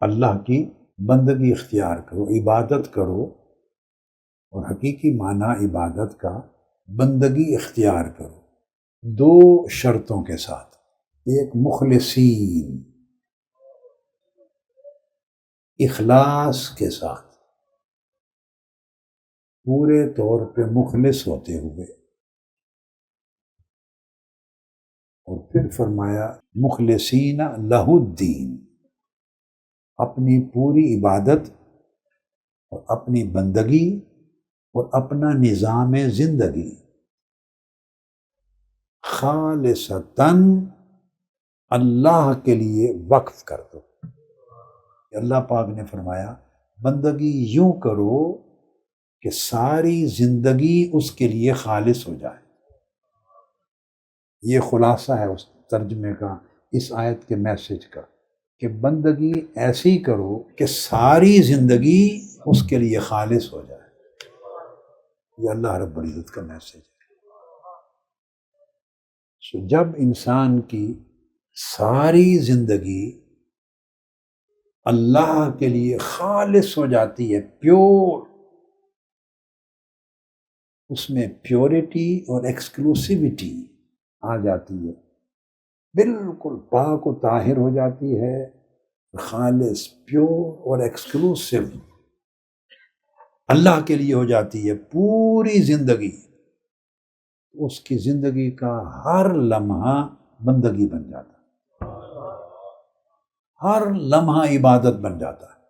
اللہ کی بندگی اختیار کرو، عبادت کرو اور حقیقی معنی عبادت کا بندگی اختیار کرو۔ دو شرطوں کے ساتھ۔ ایک مخلصین۔ اخلاص کے ساتھ۔ پورے طور پہ مخلص ہوتے ہوئے۔ اور پھر فرمایا، مخلصین لہ الدین۔ اپنی پوری عبادت اور اپنی بندگی اور اپنا نظام زندگی۔ خالصتاً اللہ کے لیے وقف کر دو۔ اللہ پاک نے فرمایا، بندگی یوں کرو کہ ساری زندگی اس کے لیے خالص ہو جائے۔ یہ خلاصہ ہے اس ترجمے کا، اس آیت کے میسج کا۔ کہ بندگی ایسی کرو کہ ساری زندگی اس کے لیے خالص ہو جائے۔ یہ اللہ رب العزت کا میسج ہے۔ سو جب انسان کی ساری زندگی اللہ کے لیے خالص ہو جاتی ہے پیور اس میں پیورٹی اور ایکسکلوسیوٹی آ جاتی ہے۔ بالکل پاک و طاہر ہو جاتی ہے، خالص پیور اور ایکسکلوسیو اللہ کے لیے ہو جاتی ہے پوری زندگی۔ اس کی زندگی کا ہر لمحہ بندگی بن جاتا۔ ہر لمحہ عبادت بن جاتا۔ ہے